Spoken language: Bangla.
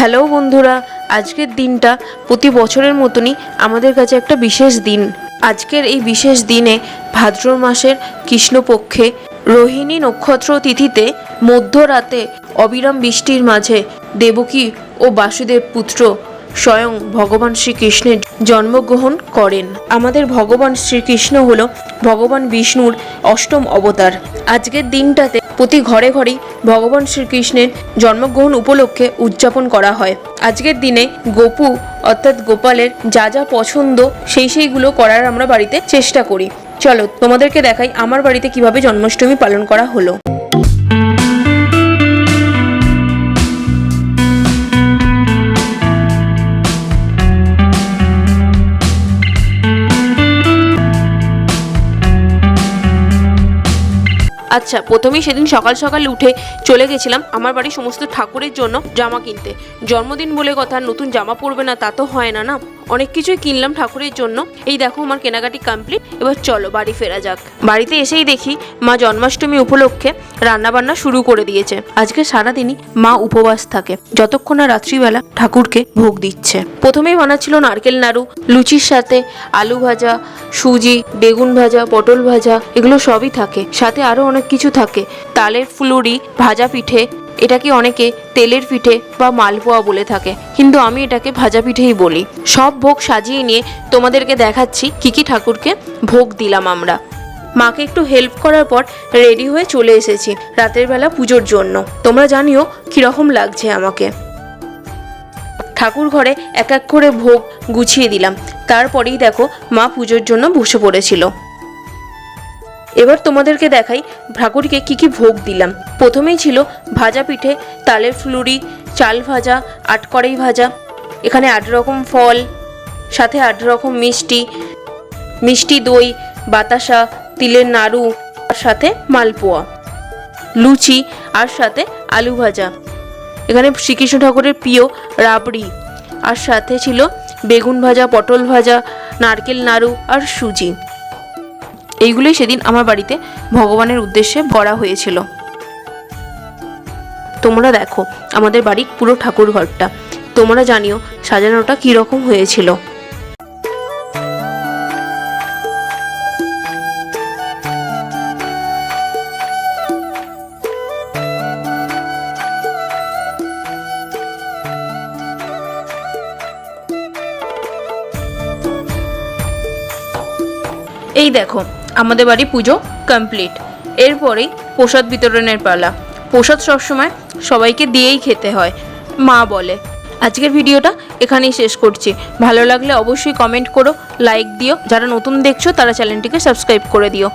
হ্যালো বন্ধুরা, আজকের দিনটা প্রতি বছরের মতনই আমাদের কাছে একটা বিশেষ দিন। আজকের এই বিশেষ দিনে ভাদ্র মাসের কৃষ্ণপক্ষে রোহিণী নক্ষত্র তিথিতে মধ্যরাতে অবিরাম বৃষ্টির মাঝে দেবকী ও বাসুদেব পুত্র স্বয়ং ভগবান শ্রীকৃষ্ণের জন্মগ্রহণ করেন। আমাদের ভগবান শ্রীকৃষ্ণ হলো ভগবান বিষ্ণুর অষ্টম অবতার। আজকের দিনটাতে প্রতি ঘরে ঘরেই ভগবান শ্রীকৃষ্ণের জন্মগ্রহণ উপলক্ষে উদযাপন করা হয়। আজকের দিনে গোপু অর্থাৎ গোপালের যা যা পছন্দ সেই সেইগুলো করার আমরা বাড়িতে চেষ্টা করি। চলো তোমাদেরকে দেখাই আমার বাড়িতে কীভাবে জন্মাষ্টমী পালন করা হলো। আচ্ছা প্রথমেই সেদিন সকাল সকাল উঠে চলে গেছিলাম আমার বাড়ির সমস্ত ঠাকুরের জন্য জামা কিনতে। জন্মদিন বলে কথা, নতুন জামা পরবে না, তা তো হয় না না? অনেক কিছুই কিনলাম ঠাকুরের জন্য। এই দেখো আমার কেনাকাটি কমপ্লিট এবার চলো, বাড়ি ফেরা যাক। বাড়িতে এসেই দেখি মা জন্মাষ্টমী উপলক্ষে রান্নাবান্না শুরু করে দিয়েছে। আজকে সারাদিনই মা উপবাস থাকে। যতক্ষণ না রাত্রিবেলা ঠাকুরকে ভোগ দিচ্ছে। প্রথমেই বানাচ্ছিল নারকেল নাড়ু, লুচির সাথে আলু ভাজা, সুজি, বেগুন ভাজা, পটল ভাজা, এগুলো সবই থাকে। সাথে আরও অনেক কিছু থাকে। তালের ফুলুরি, ভাজা পিঠে এটাকে অনেকে তেলের পিঠে বা মালপোয়া বলে থাকে? কিন্তু আমি এটাকে ভাজা পিঠেই বলি। সব ভোগ সাজিয়ে নিয়ে তোমাদেরকে দেখাচ্ছি কি কি ঠাকুরকে ভোগ দিলাম আমরা। মাকে একটু হেল্প করার পর রেডি হয়ে চলে এসেছি রাতের বেলা পুজোর জন্য। তোমরা জানিও কীরকম লাগছে আমাকে। ঠাকুর ঘরে এক এক করে ভোগ গুছিয়ে দিলাম। তারপরেই দেখো মা পুজোর জন্য বসে পড়েছিল। এবার তোমাদেরকে দেখাই ঠাকুরকে কি কি ভোগ দিলাম। প্রথমেই ছিল ভাজা পিঠে তালের ফুলুরি, চাল ভাজা, আটকড়াই ভাজা, এখানে আট রকম ফল, সাথে আট রকম মিষ্টি মিষ্টি দই, বাতাসা, তিলের নাড়ু, আর সাথে মালপোয়া, লুচি, আর সাথে আলু ভাজা। এখানে শ্রীকৃষ্ণ ঠাকুরের প্রিয় রাবড়ি, আর সাথে ছিল বেগুন ভাজা, পটল ভাজা, নারকেল নাড়ু, আর সুজি। এইগুলোই সেদিন আমার বাড়িতে ভগবানের উদ্দেশ্যে করা হয়েছিল। তোমরা দেখো, আমাদের বাড়ির পুরো ঠাকুর ঘরটা। তোমরা জানিও, সাজানোটা কীরকম হয়েছিল। এই দেখো আমাদের বাড়ি পুজো কমপ্লিট এরপরেই প্রসাদ বিতরণের পালা। প্রসাদ সবসময় সবাইকে দিয়েই খেতে হয়, মা বলে। আজকের ভিডিওটা এখানেই শেষ করছি। ভালো লাগলে অবশ্যই কমেন্ট করো লাইক দিও। যারা নতুন দেখছ, তারা চ্যানেলটিকে সাবস্ক্রাইব করে দিও।